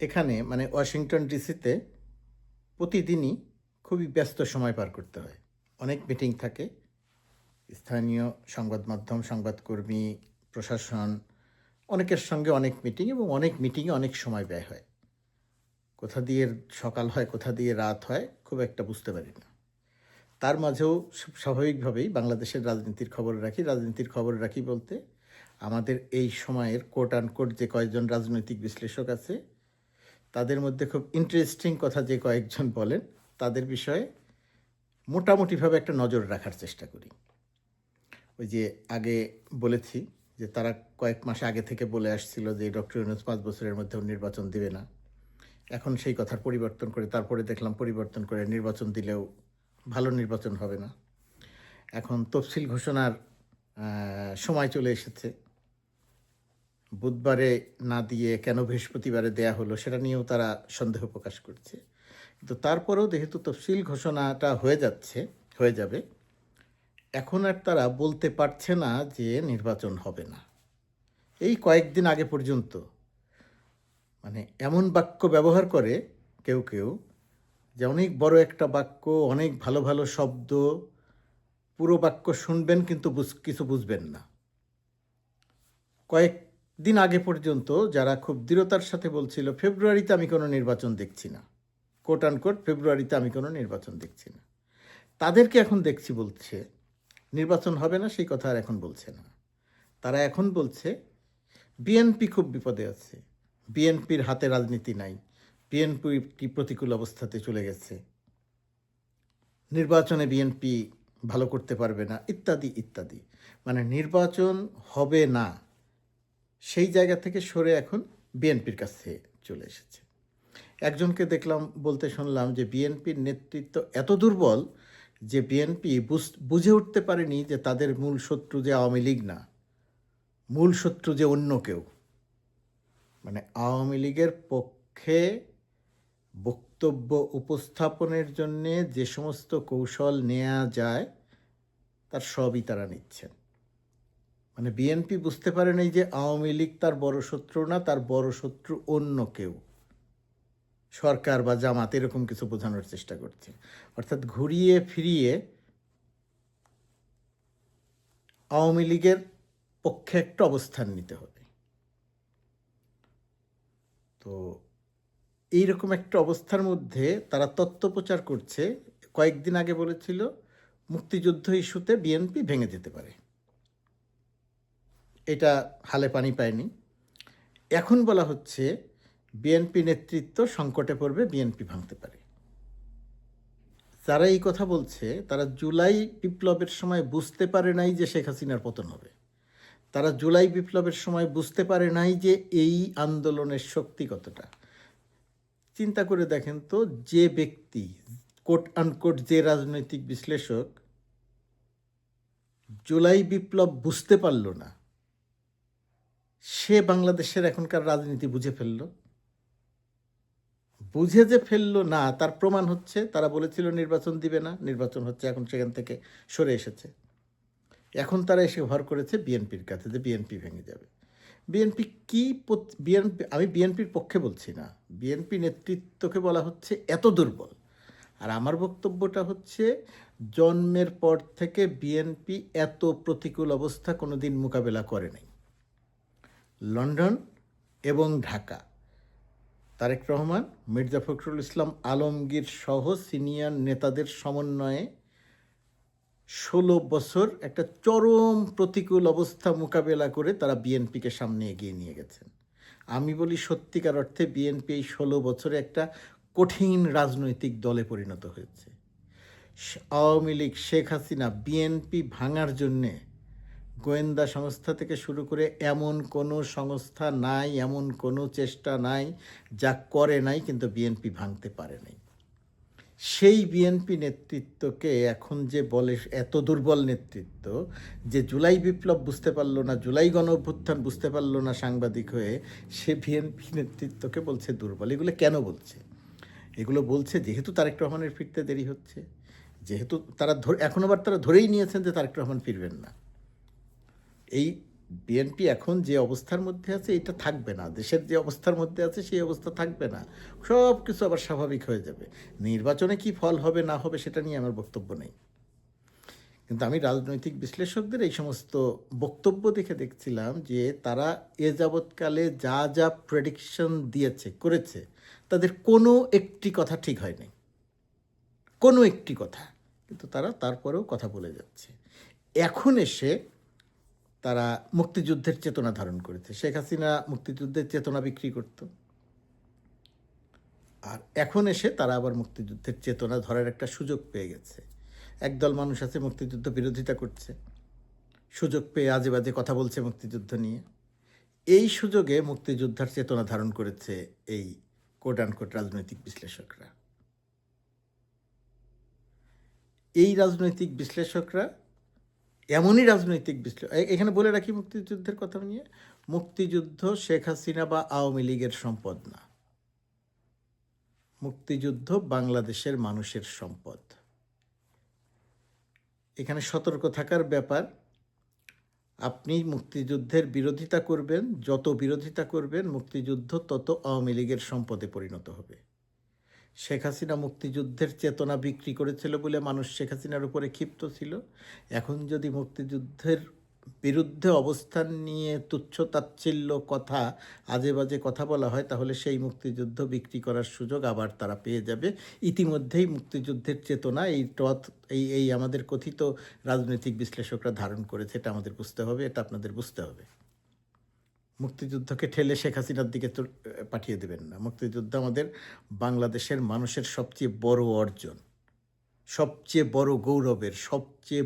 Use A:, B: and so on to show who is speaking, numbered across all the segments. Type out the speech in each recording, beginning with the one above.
A: এখানে মানে ওয়াশিংটন ডিসিতে প্রতিদিনই খুবই ব্যস্ত সময় পার করতে হয়। অনেক মিটিং থাকে। স্থানীয় সংবাদ মাধ্যম, সংবাদকর্মী, প্রশাসন, অনেকের সঙ্গে অনেক মিটিং এবং অনেক মিটিংয়ে অনেক সময় ব্যয় হয়। কোথা দিয়ে সকাল হয়, কোথা দিয়ে রাত হয়, খুব একটা বুঝতে পারি না। তার মাঝেও স্বাভাবিকভাবেই বাংলাদেশের রাজনীতির খবর রাখি। রাজনীতির খবর রাখি বলতে আমাদের এই সময়ের কোট আন কোট যে কয়েকজন রাজনৈতিক বিশ্লেষক আছে তাদের মধ্যে খুব ইন্টারেস্টিং কথা যে কয়েকজন বলেন, তাদের বিষয়ে মোটামুটিভাবে একটা নজর রাখার চেষ্টা করি। ওই যে আগে বলেছি যে তারা কয়েক মাস আগে থেকে বলে আসছিল যে ডক্টর ইউনুস পাঁচ বছরের মধ্যেও নির্বাচন দেবে না। এখন সেই কথার পরিবর্তন করে তারপরে দেখলাম পরিবর্তন করে নির্বাচন দিলেও ভালো নির্বাচন হবে না। এখন তফসিল ঘোষণার সময় চলে এসেছে। বুধবারে না দিয়ে কেন বৃহস্পতিবারে দেয়া হলো সেটা নিয়েও তারা সন্দেহ প্রকাশ করছে। কিন্তু তারপরেও যেহেতু তফসিল ঘোষণাটা হয়ে যাচ্ছে, হয়ে যাবে, এখন আর তারা বলতে পারছে না যে নির্বাচন হবে না। এই কয়েকদিন আগে পর্যন্ত মানে এমন বাক্য ব্যবহার করে কেউ কেউ যে অনেক বড় একটা বাক্য, অনেক ভালো ভালো শব্দ, পুরো বাক্য শুনবেন কিন্তু কিছু বুঝবেন না। কয়েকদিন আগে পর্যন্ত যারা খুব দৃঢ়তার সাথে বলছিল, ফেব্রুয়ারিতে আমি কোনো নির্বাচন দেখছি না। কোট কোট ফেব্রুয়ারিতে আমি কোনো নির্বাচন দেখছি না। তাদেরকে এখন দেখছি বলছে, নির্বাচন হবে না, সেই কথা আর এখন বলছে না। তারা এখন বলছে, বিএনপি খুব বিপদে আছে। বিএনপির হাতে রাজনীতি নাই। বিএনপি প্রতিকূল অবস্থাতে চলে গেছে। নির্বাচনে বিএনপি ভালো করতে পারবে না। ইত্যাদি ইত্যাদি। মানে নির্বাচন হবে না। সেই জায়গা থেকে সরে এখন বিএনপির কাছে চলে এসেছে। একজনকে দেখলাম, বলতে শুনলাম যে বিএনপির নেতৃত্ব এত দুর্বল যে বিএনপি বুঝে উঠতে পারেনি যে তাদের মূল শত্রু যে আওয়ামী লীগ না, মূল শত্রু যে অন্য কেউ। মানে আওয়ামী লীগের পক্ষে বক্তব্য উপস্থাপনের জন্যে যে সমস্ত কৌশল নেওয়া যায়, তার সবই তারা নিচ্ছেন। মানে বিএনপি বুঝতে পারে নাই যে আওয়ামী লীগ তার বড় শত্রু না, তার বড় শত্রু অন্য কেউ। সরকার বা জামাত এরকম কিছু বোঝানোর চেষ্টা করছে। অর্থাৎ ঘুরিয়ে ফিরিয়ে আওয়ামী লীগের পক্ষে একটা অবস্থান নিতে হবে। তো এইরকম একটা অবস্থার মধ্যে তারা তত্ত্ব প্রচার করছে। কয়েকদিন আগে বলেছিল, মুক্তিযুদ্ধ ইস্যুতে বিএনপি ভেঙে যেতে পারে। এটা হালে পানি পায়নি। এখন বলা হচ্ছে, বিএনপি নেতৃত্ব সংকটে পড়বে, বিএনপি ভাঙতে পারে। যারা এই কথা বলছে, তারা জুলাই বিপ্লবের সময় বুঝতে পারে নাই যে শেখ হাসিনার পতন হবে। তারা জুলাই বিপ্লবের সময় বুঝতে পারে নাই যে এই আন্দোলনের শক্তি কতটা। চিন্তা করে দেখেন তো, যে ব্যক্তি কোট আনকোট যে রাজনৈতিক বিশ্লেষক, জুলাই বিপ্লব বুঝতে পারল না সে বাংলাদেশের এখনকার রাজনীতি বুঝে ফেলল। বুঝে যে ফেলল না, তার প্রমাণ হচ্ছে, তারা বলেছিল নির্বাচন দিবে না, নির্বাচন হচ্ছে এখন সেখান থেকে সরে এসেছে। এখন তারা এসে ভর করেছে বিএনপির কাছে যে বিএনপি ভেঙে যাবে। বিএনপি কি বিএনপি, আমি বিএনপির পক্ষে বলছি না। বিএনপি নেতৃত্বকে বলা হচ্ছে এত দুর্বল। আর আমার বক্তব্যটা হচ্ছে, জন্মের পর থেকে বিএনপি এত প্রতিকূল অবস্থা কোনোদিন মোকাবেলা করে নাই। লন্ডন এবং ঢাকা। তারেক রহমান, মির্জা ফখরুল ইসলাম আলমগীর সহ সিনিয়র নেতাদের সমন্বয়ে ষোলো বছর একটা চরম প্রতিকূল অবস্থা মোকাবেলা করে তারা বিএনপিকে সামনে এগিয়ে নিয়ে গেছেন। আমি বলি সত্যিকার অর্থে বিএনপি এই ষোলো বছরে একটা কঠিন রাজনৈতিক দলে পরিণত হয়েছে। আওয়ামী লীগ, শেখ হাসিনা বিএনপি ভাঙার জন্যে গোয়েন্দা সংস্থা থেকে শুরু করে এমন কোনো সংস্থা নাই, এমন কোনো চেষ্টা নাই যা করে নাই, কিন্তু বিএনপি ভাঙতে পারে নাই। সেই বিএনপি নেতৃত্বকে এখন যে বলে, এত দুর্বল নেতৃত্ব যে জুলাই বিপ্লব বুঝতে পারল না, জুলাই গণ অভ্যুত্থান বুঝতে পারল না সাংবাদিক হয়ে, সে বিএনপি নেতৃত্বকে বলছে দুর্বল। এগুলো কেন বলছে? এগুলো বলছে যেহেতু তারেক রহমানের ফিরতে দেরি হচ্ছে, যেহেতু তারা এখন আবার তারা ধরেই নিয়েছেন যে তারেক রহমান ফিরবেন না। এই বিএনপি এখন যে অবস্থার মধ্যে আছে, এটা থাকবে না। দেশের যে অবস্থার মধ্যে আছে, সেই অবস্থা থাকবে না। সব কিছু আবার স্বাভাবিক হয়ে যাবে। নির্বাচনে কি ফল হবে, না হবে, সেটা নিয়ে আমার বক্তব্য নেই। কিন্তু আমি রাজনৈতিক বিশ্লেষকদের এই সমস্ত বক্তব্য দেখে দেখছিলাম যে তারা এ যাবৎকালে যা যা প্রেডিকশন দিয়েছে, করেছে, তাদের কোনো একটি কথা ঠিক হয়নি। কোনো একটি কথা। কিন্তু তারা তারপরেও কথা বলে যাচ্ছে। এখন এসে তারা মুক্তিযুদ্ধের চেতনা ধারণ করেছে। শেখ হাসিনা মুক্তিযুদ্ধের চেতনা বিক্রি করত। আর এখন এসে তারা আবার মুক্তিযুদ্ধের চেতনা ধরার একটা সুযোগ পেয়ে গেছে। একদল মানুষ আছে মুক্তিযুদ্ধ বিরোধিতা করছে। সুযোগ পেয়ে আজে বাজে কথা বলছে মুক্তিযুদ্ধ নিয়ে। এই সুযোগে মুক্তিযোদ্ধার চেতনা ধারণ করেছে এই কোট আনকোট রাজনৈতিক বিশ্লেষকরা। এই রাজনৈতিক বিশ্লেষকরা এমনই রাজনৈতিক বিশ্লেষক এখানে বলে রাখি মুক্তিযুদ্ধের কথা নিয়ে, মুক্তিযুদ্ধ শেখ হাসিনা বা আওয়ামী লীগের সম্পদ না। মুক্তিযুদ্ধ বাংলাদেশের মানুষের সম্পদ। এখানে সতর্ক থাকার ব্যাপার, আপনি মুক্তিযুদ্ধের বিরোধিতা করবেন, যত বিরোধিতা করবেন, মুক্তিযুদ্ধ তত আওয়ামী লীগের সম্পদে পরিণত হবে। শেখ হাসিনা মুক্তিযুদ্ধের চেতনা বিক্রি করেছিল বলে মানুষ শেখ হাসিনার উপরে ক্ষিপ্ত ছিল। এখন যদি মুক্তিযুদ্ধের বিরুদ্ধে অবস্থান নিয়ে তুচ্ছ তাচ্ছিল্য কথা আজে বাজে কথা বলা হয়, তাহলে সেই মুক্তিযুদ্ধ বিক্রি করার সুযোগ আবার তারা পেয়ে যাবে। ইতিমধ্যেই মুক্তিযুদ্ধের চেতনা এই টথ, এই এই আমাদের কথিত রাজনৈতিক বিশ্লেষকরা ধারণ করেছে, এটা আমাদের বুঝতে হবে, এটা আপনাদের বুঝতে হবে। মুক্তিযুদ্ধকে ঠেলে শেখ হাসিনার দিকে পাঠিয়ে দেবেন না। মুক্তিযুদ্ধ আমাদের বাংলাদেশের মানুষের সবচেয়ে বড় অর্জন, সবচেয়ে বড় গৌরবের, সবচেয়ে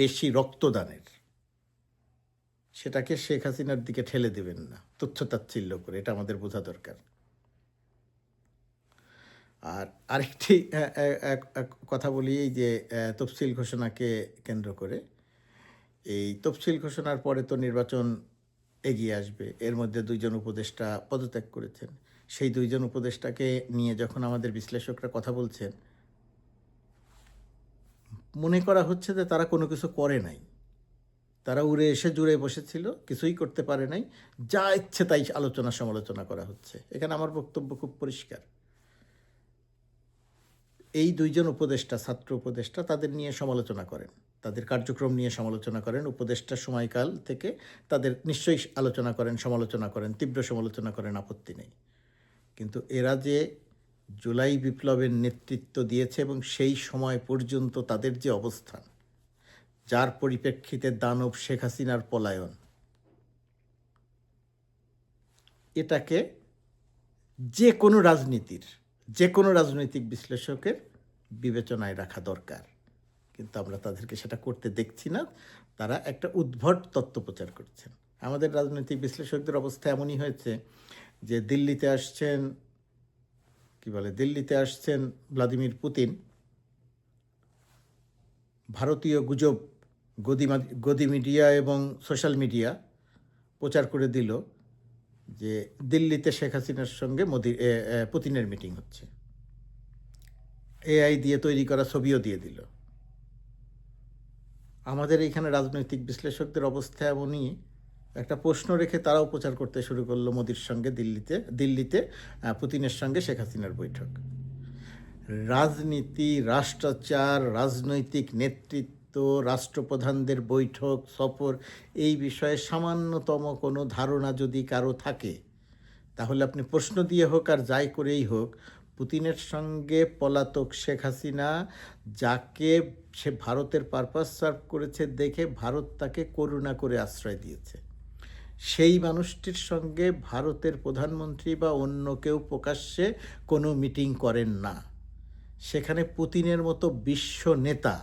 A: বেশি রক্তদানের। সেটাকে শেখ হাসিনার দিকে ঠেলে দেবেন না তুচ্ছতাচ্ছিল্য করে, এটা আমাদের বোঝা দরকার। আর আরেকটি কথা বলি, এই যে তফসিল ঘোষণাকে কেন্দ্র করে। এই তফসিল ঘোষণার পরে তো নির্বাচন এগিয়ে আসবে। এর মধ্যে দুইজন উপদেষ্টা পদত্যাগ করেছেন। সেই দুইজন উপদেষ্টাকে নিয়ে যখন আমাদের বিশ্লেষকরা কথা বলছেন, মনে করা হচ্ছে যে তারা কোনো কিছু করে নাই। তারা উড়ে এসে জুড়ে বসেছিল, কিছুই করতে পারে নাই। যা ইচ্ছে তাই আলোচনা সমালোচনা করা হচ্ছে। এখানে আমার বক্তব্য খুব পরিষ্কার। এই দুইজন উপদেষ্টা, ছাত্র উপদেষ্টা, তাদের নিয়ে সমালোচনা করেন। তাদের কার্যক্রম নিয়ে সমালোচনা করেন। উপদেষ্টার সময়কাল থেকে তাদের নিশ্চয়ই আলোচনা করেন, সমালোচনা করেন, তীব্র সমালোচনা করেন, আপত্তি নেই। কিন্তু এরা যে জুলাই বিপ্লবের নেতৃত্ব দিয়েছে এবং সেই সময় পর্যন্ত তাদের যে অবস্থান, যার পরিপ্রেক্ষিতে দানব শেখ হাসিনার পলায়ন, এটাকে যে কোনো রাজনীতির, যে কোনো রাজনৈতিক বিশ্লেষকের বিবেচনায় রাখা দরকার। কিন্তু আমরা তাদেরকে সেটা করতে দেখছি না। তারা একটা উদ্ভট তত্ত্ব প্রচার করছেন। আমাদের রাজনৈতিক বিশ্লেষকদের অবস্থা এমনই হয়েছে যে দিল্লিতে আসছেন, কি বলে, দিল্লিতে আসছেন ভ্লাদিমির পুতিন। ভারতীয় গুজব, গদি গদি মিডিয়া এবং সোশ্যাল মিডিয়া প্রচার করে দিল যে দিল্লিতে শেখ হাসিনার সঙ্গে মোদি পুতিনের মিটিং হচ্ছে। এআই দিয়ে তৈরি করা ছবিও দিয়ে দিল। আমাদের এইখানে রাজনৈতিক বিশ্লেষকদের অবস্থা এমনই, একটা প্রশ্ন রেখে তারাও প্রচার করতে শুরু করল মোদির সঙ্গে দিল্লিতে দিল্লিতে পুতিনের সঙ্গে শেখ হাসিনার বৈঠক। রাজনীতি, রাষ্ট্রাচার, রাজনৈতিক নেতৃত্ব, রাষ্ট্রপ্রধানদের বৈঠক, সফর, এই বিষয়ে সামান্যতম কোনো ধারণা যদি কারও থাকে, তাহলে আপনি প্রশ্ন দিয়ে হোক আর যাই করেই হোক পুতিনের সঙ্গে পলাতক শেখ হাসিনা, যাকে সে ভারতের পারপাস সার্ভ করেছে দেখে ভারত তাকে করুণা করে আশ্রয় দিয়েছে। সেই মানুষটির সঙ্গে ভারতের প্রধানমন্ত্রী বা অন্য কেউ প্রকাশ্যে কোনো মিটিং করেন না। সেখানে পুতিনের মতো বিশ্ব নেতা,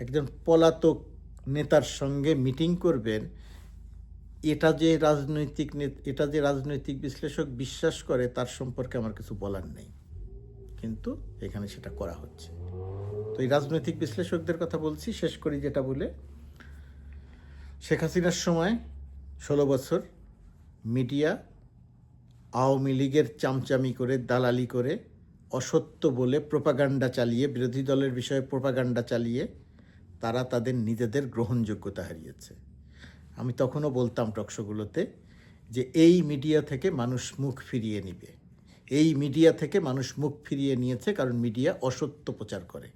A: একজন পলাতক নেতার সঙ্গে মিটিং করবেন এটা যে রাজনৈতিক নেত- এটা যে রাজনৈতিক বিশ্লেষক বিশ্বাস করে, তার সম্পর্কে আমার কিছু বলার নেই। কিন্তু এখানে সেটা করা হচ্ছে। তো এই রাজনৈতিক বিশ্লেষকদের কথা বলছি, শেষ করি যেটা বলে। শেখ হাসিনার সময় ষোলো বছর মিডিয়া আওয়ামী লীগের চামচামি করে, দালালি করে, অসত্য বলে প্রোপাগান্ডা চালিয়ে, বিরোধী দলের বিষয়ে প্রোপাগান্ডা চালিয়ে তারা তাদের নিজেদের গ্রহণযোগ্যতা হারিয়েছে। আমি তখনও বলতাম টকশোগুলোতে যে এই মিডিয়া থেকে মানুষ মুখ ফিরিয়ে নিবে। এই মিডিয়া থেকে মানুষ মুখ ফিরিয়ে নিয়েছে কারণ মিডিয়া অসত্য প্রচার করে।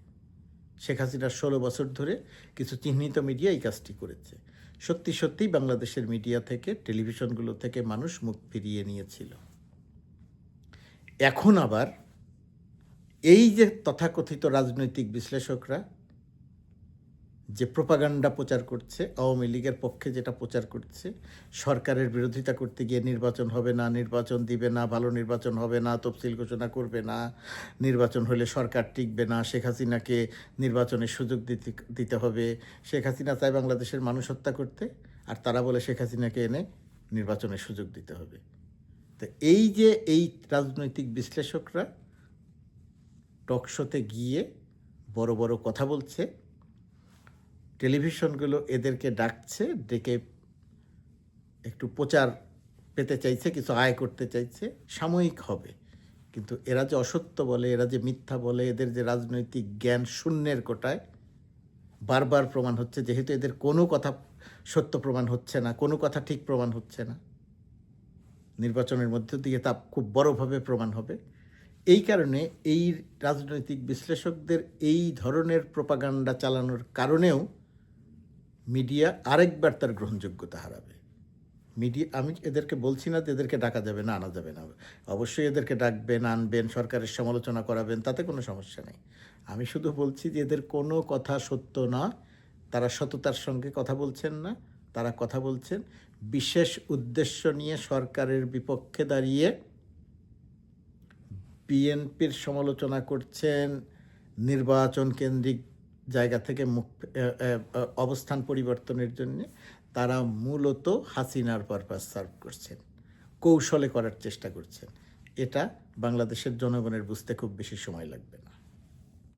A: শেখ হাসিনার ষোলো বছর ধরে কিছু চিহ্নিত মিডিয়া এই কাজটি করেছে। সত্যি সত্যিই বাংলাদেশের মিডিয়া থেকে, টেলিভিশনগুলো থেকে মানুষ মুখ ফিরিয়ে নিয়েছিল। এখন আবার এই যে তথাকথিত রাজনৈতিক বিশ্লেষকরা যে প্রপাগান্ডা প্রচার করছে, আওয়ামী লীগের পক্ষে যেটা প্রচার করছে, সরকারের বিরোধিতা করতে গিয়ে নির্বাচন হবে না, নির্বাচন দিবে না, ভালো নির্বাচন হবে না, তফসিল ঘোষণা করবে না, নির্বাচন হলে সরকার টিকবে না, শেখ হাসিনাকে নির্বাচনের সুযোগ দিতে দিতে হবে, শেখ হাসিনা চায় বাংলাদেশের মানুষ হত্যা করতে, আর তারা বলে শেখ হাসিনাকে এনে নির্বাচনের সুযোগ দিতে হবে। তো এই যে এই রাজনৈতিক বিশ্লেষকরা টকশোতে গিয়ে বড় বড় কথা বলছে টেলিভিশনগুলো এদেরকে ডাকছে, ডেকে একটু প্রচার পেতে চাইছে, কিছু আয় করতে চাইছে, সাময়িক হবে। কিন্তু এরা যে অসত্য বলে, এরা যে মিথ্যা বলে, এদের যে রাজনৈতিক জ্ঞান শূন্যের কোটায় বারবার প্রমাণ হচ্ছে, যেহেতু এদের কোনো কথা সত্য প্রমাণ হচ্ছে না, কোনো কথা ঠিক প্রমাণ হচ্ছে না। নির্বাচনের মধ্য দিয়ে তা খুব বড়ভাবে প্রমাণ হবে। এই কারণে এই রাজনৈতিক বিশ্লেষকদের এই ধরনের প্রপাগান্ডা চালানোর কারণেও মিডিয়া আরেকবার তার গ্রহণযোগ্যতা হারাবে। মিডিয়া, আমি এদেরকে বলছি না এদেরকে ডাকা যাবে না, আনা যাবে না। অবশ্যই এদেরকে ডাকবেন, আনবেন, সরকারের সমালোচনা করাবেন, তাতে কোনো সমস্যা নেই। আমি শুধু বলছি যে এদের কোনো কথা সত্য না, তারা সততার সঙ্গে কথা বলছেন না, তারা কথা বলছেন। বিশেষ উদ্দেশ্য নিয়ে সরকারের বিপক্ষে দাঁড়িয়ে বিএনপির সমালোচনা করছেন নির্বাচন কেন্দ্রিক জায়গা থেকে মুখ অবস্থান পরিবর্তনের জন্য তারা মূলত হাসিনার পারপাস সার্ভ করছেন। কৌশলে করার চেষ্টা করছেন। এটা বাংলাদেশের জনগণের বুঝতে খুব বেশি সময় লাগবে না।